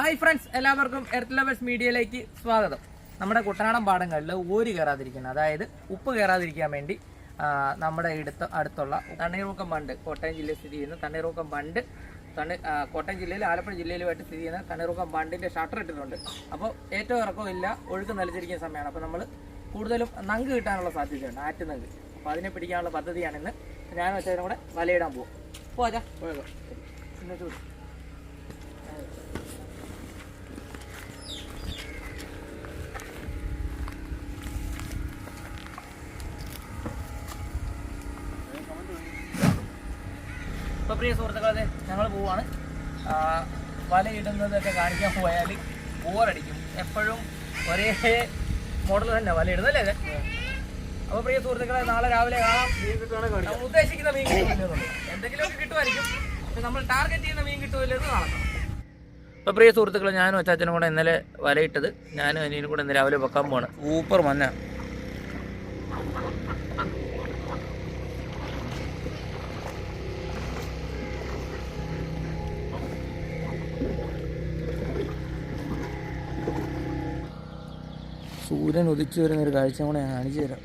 Hi friends എല്ലാവർക്കും earth lovers മീഡിയയിലേക്ക് സ്വാഗതം. നമ്മുടെ കുട്ടനാടൻ പാടങ്ങളിൽ ഓര് കയറാതിരിക്കുന്നത് അതായത് ഉപ്പ് കയറാതിരിക്കാൻ വേണ്ടി നമ്മുടെ ഇടുത്ത് അടുത്തുള്ള തണ്ണീർമുക്കം ബണ്ട് കോട്ടയം ജില്ലയിൽ സ്ഥിതി ചെയ്യുന്ന തണ്ണീർമുക്കം ബണ്ട് തണ്ണി കോട്ടയം ജില്ലയിൽ ആലപ്പുഴ ജില്ലയിലുമായിട്ട് സ്ഥിതി ചെയ്യുന്ന തണ്ണീർമുക്കം ബണ്ടിന്റെ ഷട്ടർ ഇട്ടിട്ടുണ്ട്. അപ്പോൾ ഏറ്റവും ഇറക്കമില്ല ഒഴുക്ക് നിലച്ചിരിക്കുന്ന സമയമാണ്. അപ്പോൾ നമ്മൾ കൂടുതലും നങ്ക് കിട്ടാനുള്ള സാധ്യതയുണ്ട് ആറ്റ് നങ്ക്. അപ്പോൾ അതിനെ പിടിക്കാനുള്ള പദ്ധതിയാണിന്ന് ഞാൻ വെച്ചതിനും കൂടെ വലയിടാൻ പോകും പോരാ പോയോ വിടും പ്രിയ സുഹൃത്തുക്കളെ ഞങ്ങൾ പോവാണ്. വലയിടുന്നതൊക്കെ കാണിക്കാൻ പോയാൽ ബോറടിക്കും. എപ്പോഴും ഒരേ മോഡൽ തന്നെ വലയിടുന്നല്ലേ ഇത് അപ്പോൾ പ്രിയ സുഹൃത്തുക്കളെ നാളെ രാവിലെ കാണാം. നമ്മൾ ഉദ്ദേശിക്കുന്ന മീൻ കിട്ടുമല്ലോ എന്തെങ്കിലുമൊക്കെ കിട്ടുമായിരിക്കും. പക്ഷെ നമ്മൾ ടാർഗറ്റ് ചെയ്യുന്ന മീൻ കിട്ടുമല്ലോ എന്ന് കാണാം. അപ്പോൾ പ്രിയ സുഹൃത്തുക്കളെ ഞാനും അച്ചാച്ചനും കൂടെ ഇന്നലെ വലയിട്ടത്. ഞാനും അനിയനും കൂടെ ഇന്ന് രാവിലെ വെക്കാൻ പോവാണ്. സൂപ്പർ മഞ്ഞ സൂര്യൻ ഉദിച്ചു വരുന്ന ഒരു കാഴ്ച കൂടെ ഞാൻ കാണിച്ചു തരാം.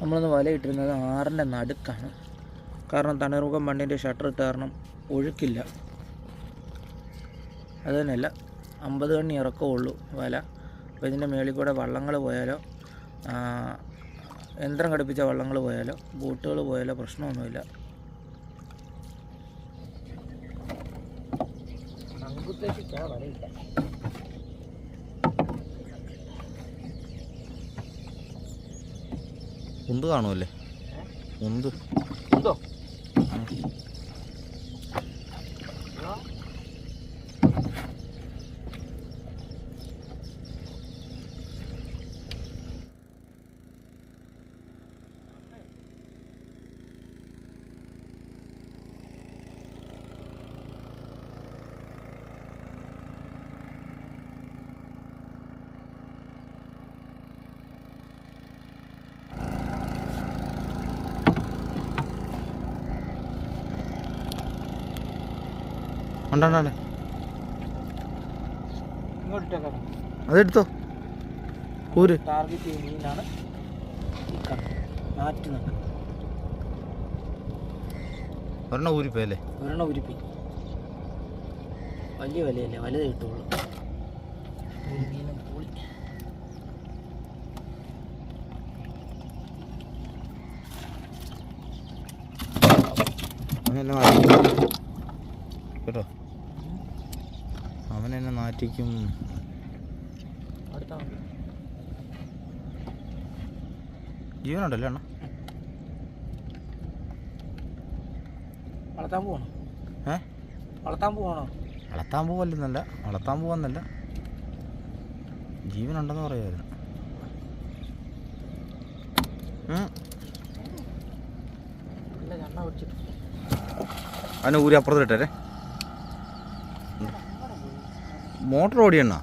നമ്മളൊന്ന് വലയിട്ടിരുന്നത് ആറിന്റെ നടുക്കാണ്. കാരണം തണ്ണീർമുഖം മണ്ണിന്റെ ഷട്ടർ ഇട്ട് കാരണം ഒഴുക്കില്ല. അത് തന്നെയല്ല അമ്പത് കണ്ണി ഇറക്കമുള്ളൂ വല. അപ്പോൾ ഇതിന്റെ മേളിൽ കൂടെ വള്ളങ്ങൾ പോയാലോ യന്ത്രം ഘടിപ്പിച്ച വള്ളങ്ങൾ പോയാലോ? ബോട്ടുകൾ പോയാലോ? പ്രശ്നമൊന്നുമില്ല. ഉന്ത് കാണുമല്ലേ? ഉന്ത്. ഉണ്ടോ അതെടുത്തോ. ഊര്. ടാർഗറ്റ് മീനാണ് ഒരെണ്ണം ഊരിപ്പോയല്ലേ ഒരെണ്ണം ഉരുപ്പി വലിയ വിലയല്ലേ? വലുത് കിട്ടുള്ളൂ. ഒരു അവൻ ജീവനുണ്ടല്ലോ അണ്ണ. വളർത്താൻ പോവാണോ? ഏ? വളർത്താൻ പോവാണോ? വളർത്താൻ പോവല്ലെന്നല്ല. വളർത്താൻ പോവെന്നല്ല. ജീവനുണ്ടെന്ന് പറയുമായിരുന്നു അതിന് ഊരി അപ്പുറത്ത് ഇട്ടേ മോട്ടർ ഓടിയണ്ണ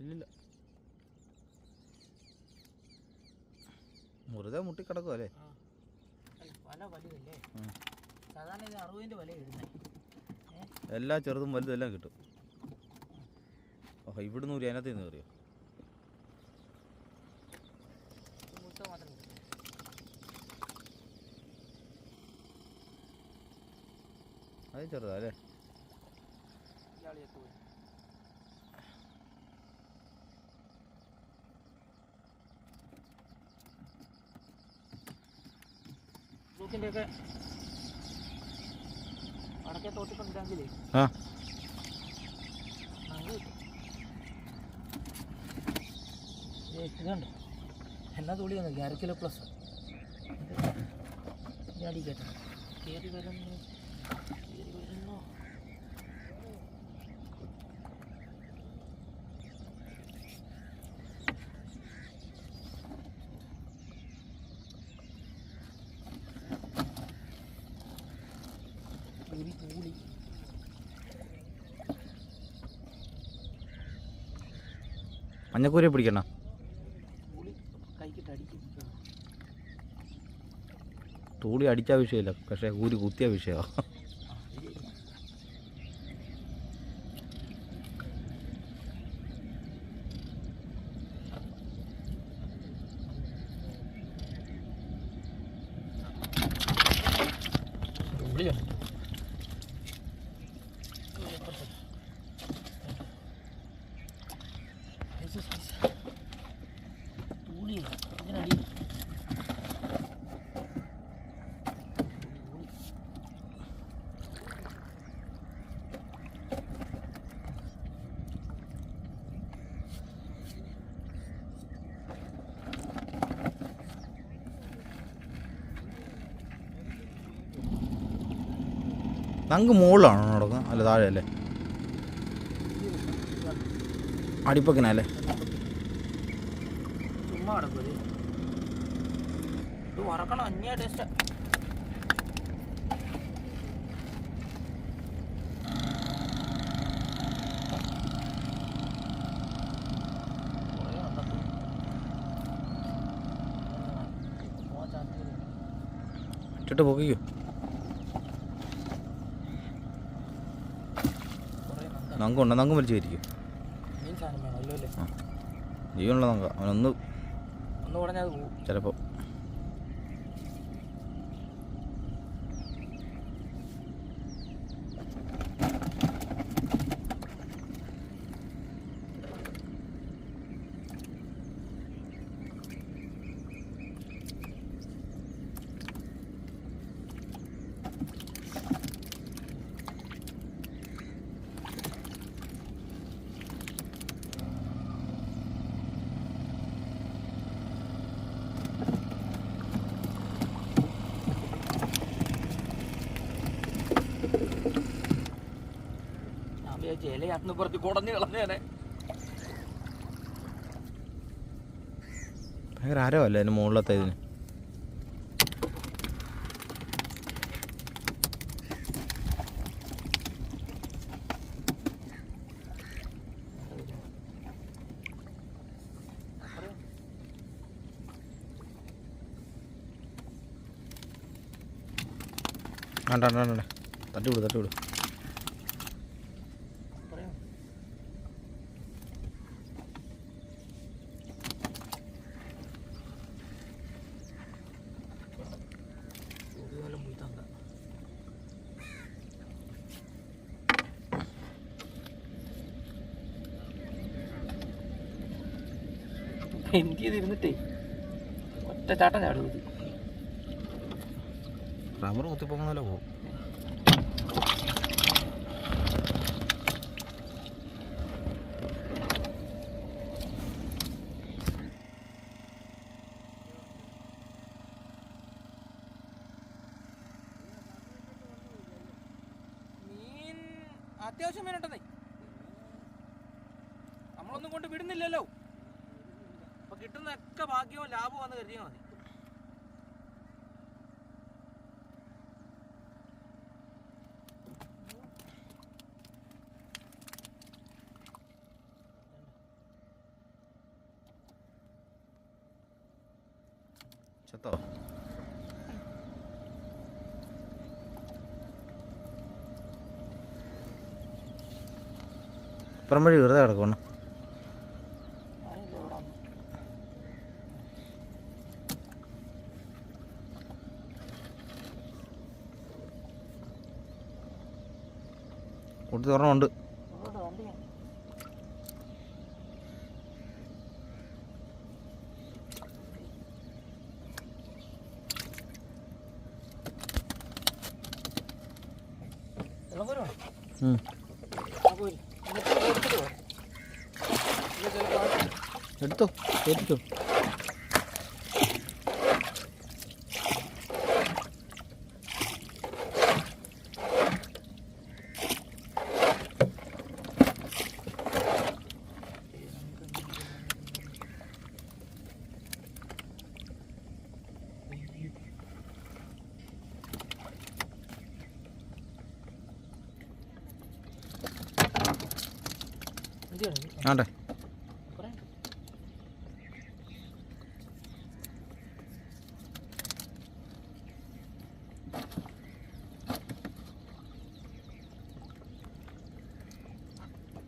ഇല്ലില്ല. വെറുതെ മുട്ടിക്കിടക്കും അല്ലേ വല വലുതല്ലേ. സാധാരണ ഇത് അറുപതിന്റെ വല ഇടുന്നത് എല്ലാ ചെറുതും വലുതും എല്ലാം കിട്ടും. ഓഹോ ഇവിടുന്ന് ഒരു അതിനകത്ത് നിന്ന് കയറിയോ മുട്ട മാത്രം കിട്ടും. അത് ചെറുതാ അല്ലേ. ബ്രൂക്കിന്റെയൊക്കെ വടക്കേ ആ. നങ്ക് കിട്ടും. ഏ, ഇതുണ്ട് എന്നാ തുള്ളിയൊന്നുമില്ല അര കിലോ പ്ലസ് ഞാടി കേട്ടോ. കയറി തൂളി മഞ്ഞക്കൂരെ പിടിക്കണ തൂളി അടിച്ച വിഷയമില്ല പക്ഷേ ഊരി കുത്തിയ വിഷയമാണ് നങ്ക് മുകളിലാണോ നടക്കുന്നത്? അല്ല താഴെ അല്ലേ ഇട്ടിട്ട് കിടക്കും പൊക്കിക്കോ നങ്കുണ്ട് നങ്കും വലിച്ചു അല്ലേ ജീവനുള്ള നങ്ക. അവനൊന്ന് ചിലപ്പോൾ ഇലയാട്ടിന് പുറത്ത് കുടഞ്ഞ് കളഞ്ഞേനെ. ഭയങ്കര ആരമല്ലേ അതിന് മുകളിലത്തെ ഇതിന്? വേണ്ട വേണ്ട തട്ടി വിട് തട്ടി പോയി തന്ന ഒറ്റ ചാട്ടം ചാടുന്നത്. റബ്ബർ കുത്തിപ്പോകുന്നല്ലോ പോകും. അത്യാവശ്യം വേണ്ടതേ നമ്മളൊന്നും കൊണ്ട് വിടുന്നില്ലല്ലോ. അപ്പൊ കിട്ടുന്നൊക്കെ ഭാഗ്യവും ലാഭവും വന്ന് കരുതിയാൽ മതി. അപ്പുറം വഴി വെറുതെ കിടക്കണം കൊടുത്ത് തുറന്നുണ്ട്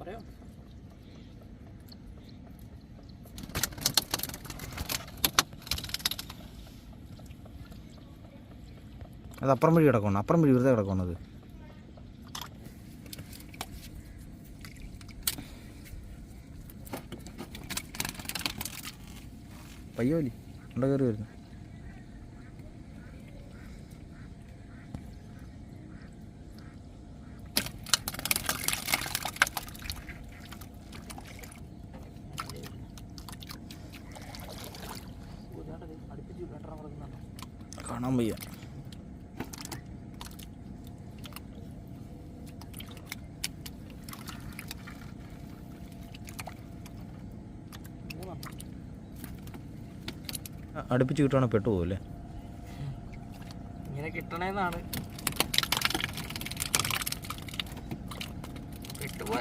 പറയോ അത് അപ്പുറം വഴി കിടക്കണം അപ്പുറം വഴി വെറുതെ കിടക്കണം അത്. പയ്യോലി ഉണ്ട കയറി വരുന്നു. കാണാൻ വയ്യ. അടുപ്പിച്ച് കിട്ടുവാണെങ്കിൽ പെട്ടുപോകല്ലേ ഇങ്ങനെ കിട്ടണേന്നാണ്.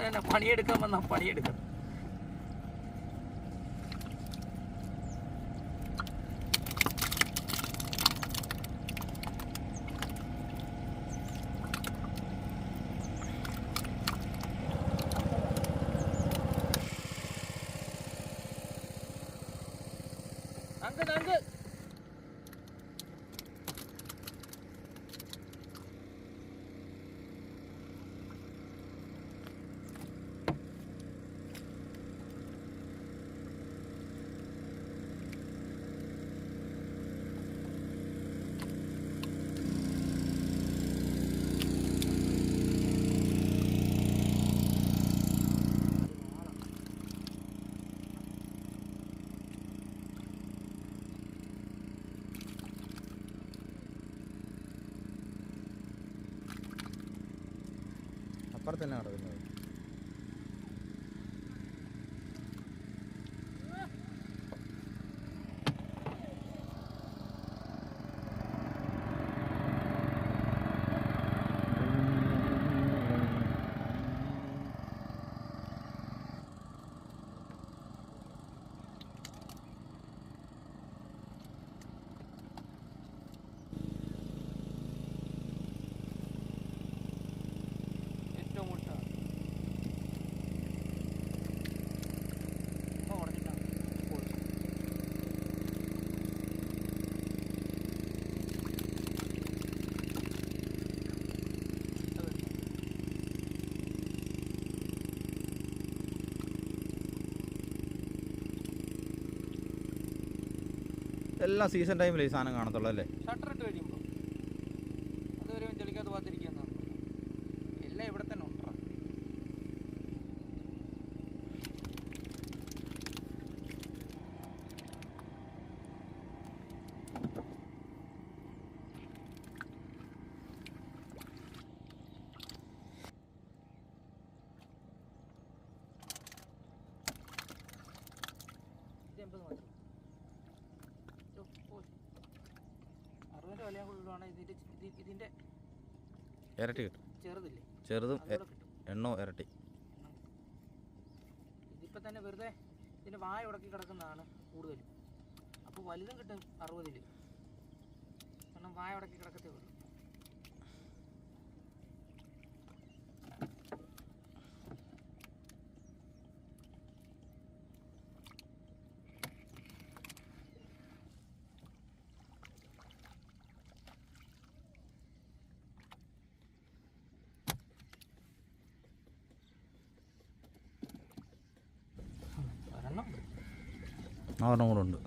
തന്നെ പണിയെടുക്കാൻ വന്നാ പണിയെടുക്കണം. 这男的。തന്നെ കിടക്കുന്നത് ഏറ്റവും മുട്ട ഉടഞ്ഞിട്ടാണ് എല്ലാം സീസൺ ടൈമിൽ ഈ സാധനം കാണത്തുള്ളൂ അല്ലേ ഷട്ടർ ഇട്ട് കഴിയുമ്പോൾ അതുവരെ ചെളിക്കകത്ത് പാത്തിരിക്കുന്നതാണ് എല്ലാം ഇവിടെ തന്നെ ഉണ്ടോ ഇത് എൺപത് മതി ഓ, ഓ. അറുപത് വിലയും കൂടി ഇരട്ടി കിട്ടും. ചെറുതില്ലേ? ചെറുതും എണ്ണോ ഇരട്ടി. ഇതിപ്പോ തന്നെ വെറുതെ ഇതിന്റെ വായ ഉടക്കി കിടക്കുന്നതാണ് കൂടുതലും. അപ്പോൾ വലുതും കിട്ടും അറുപതിൽ. കാരണം വായ ഉടക്കി കിടക്കത്തേ ഉള്ളൂ. ആ കൂടെ ഉണ്ട്.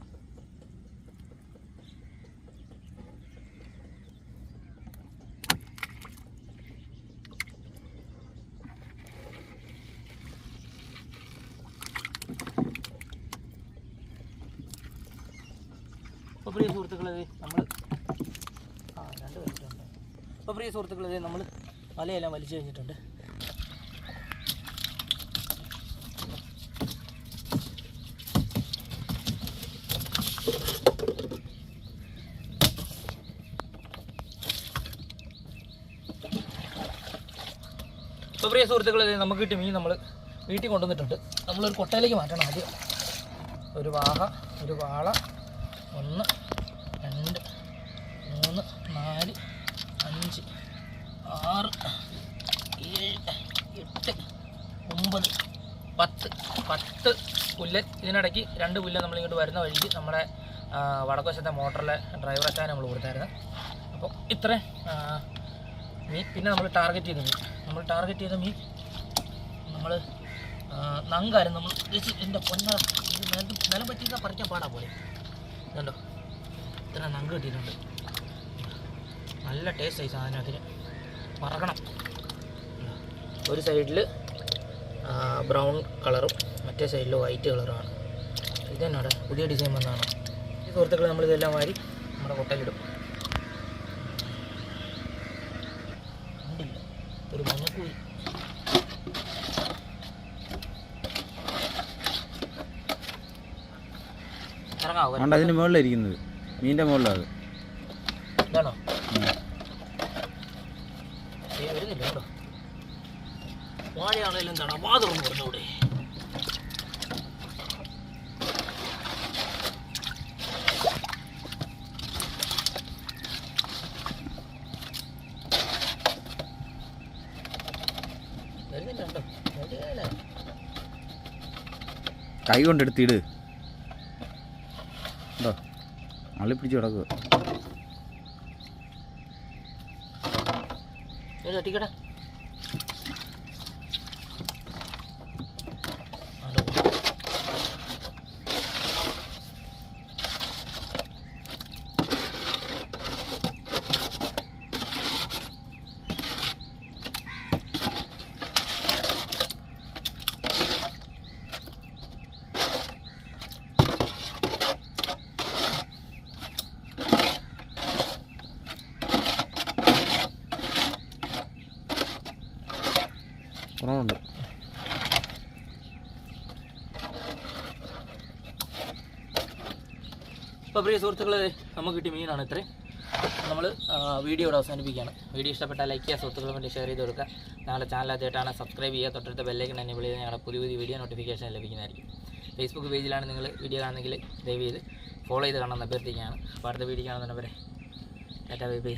അപ്പോൾ പ്രിയ സുഹൃത്തുക്കളെ നമ്മൾ ആ രണ്ട് വെച്ചിട്ടുണ്ട് അപ്പോൾ പ്രിയ സുഹൃത്തുക്കളെ നമ്മൾ വലയെല്ലാം വലിച്ചു കഴിഞ്ഞിട്ടുണ്ട് അപ്പോൾ പ്രിയ സുഹൃത്തുക്കളെ നമുക്ക് കിട്ടിയ മീൻ നമ്മൾ വീട്ടിൽ കൊണ്ടുവന്നിട്ടുണ്ട്. നമ്മളൊരു കൊട്ടയിലേക്ക് മാറ്റണം ആദ്യം. ഒരു വാഹ ഒരു വാള ഒന്ന് രണ്ട് മൂന്ന് നാല് അഞ്ച് ആറ് ഏഴ് എട്ട് ഒമ്പത് പത്ത് പത്ത് പുല്ലൻ ഇതിനിടയ്ക്ക് രണ്ട് പുല്ലൻ നമ്മളിങ്ങോട്ട് വരുന്ന വഴിക്ക് നമ്മുടെ വടക്കുവശത്തെ മോട്ടറിലെ ഡ്രൈവർ അച്ഛനെ നമ്മൾ കൊടുത്തായിരുന്നു. അപ്പോൾ ഇത്രയും പിന്നെ നമ്മൾ ടാർഗറ്റ് ചെയ്ത നമ്മൾ ടാർഗറ്റ് ചെയ്ത മീൻ. നമ്മൾ നങ്കാരം നമ്മൾ എന്റെ പൊന്ന നിലം പറ്റിയിരുന്നാൽ പറിക്കാൻ പാടാ പോലെ. ഇതുണ്ടോ? ഇത്ര നങ്ക് കിട്ടിയിട്ടുണ്ട്. നല്ല ടേസ്റ്റ് ആയി സാധനത്തിന്. മറക്കണം ഒരു സൈഡിൽ ബ്രൗൺ കളറും മറ്റേ സൈഡിൽ വൈറ്റ് കളറുമാണ് ഇതെന്നാണ് പുതിയ ഡിസൈൻ വന്നതാണ്? ഈ സുഹൃത്തുക്കൾ നമ്മളിതെല്ലാം വാരി നമ്മുടെ കൊട്ടയിലിടും ഉണ്ടില്ല ഒരു മഞ്ഞക്കൂരി അതുകൊണ്ട് അതിന്റെ മുകളിലിരിക്കുന്നത്. മീനിന്റെ മുകളിലാണ് വാഴയാണേലും. കൈ കൊണ്ടെടുത്തിട് ഉണ്ടോ അള്ളി പിടിച്ച് കിടക്കുക അപ്പോൾ പ്രിയ സുഹൃത്തുക്കളെ നമുക്ക് കിട്ടിയ മീനാണ് ഇത്രയും നമ്മൾ വീഡിയോ ഇവിടെ അവസാനിപ്പിക്കുകയാണ്. വീഡിയോ ഇഷ്ടപ്പെട്ടാൽ ലൈക്ക് ചെയ്യുക സുഹൃത്തുക്കളെ വേണ്ടി ഷെയർ ചെയ്ത് കൊടുക്കുക. ഞങ്ങളുടെ ചാനലാദ്യമായിട്ടാണ് സബ്സ്ക്രൈബ് ചെയ്യുക. തൊട്ടടുത്ത ബെല്ലൈക്കൺ എന്നെ വിളിച്ച് ഞങ്ങളുടെ പുതിയ പുതിയ വീഡിയോ നോട്ടിഫിക്കേഷൻ ലഭിക്കുന്നതായിരിക്കും. ഫേസ്ബുക്ക് പേജിലാണ് നിങ്ങൾ വീഡിയോ കാണുന്നെങ്കിൽ ദയവ് ചെയ്ത് ഫോളോ ചെയ്ത് കാണാൻ അഭ്യർത്ഥിക്കുകയാണ്. അപ്പോൾ അടുത്ത വീഡിയോ കാണുന്നവരെ ടാറ്റാ ബൈ ബൈ.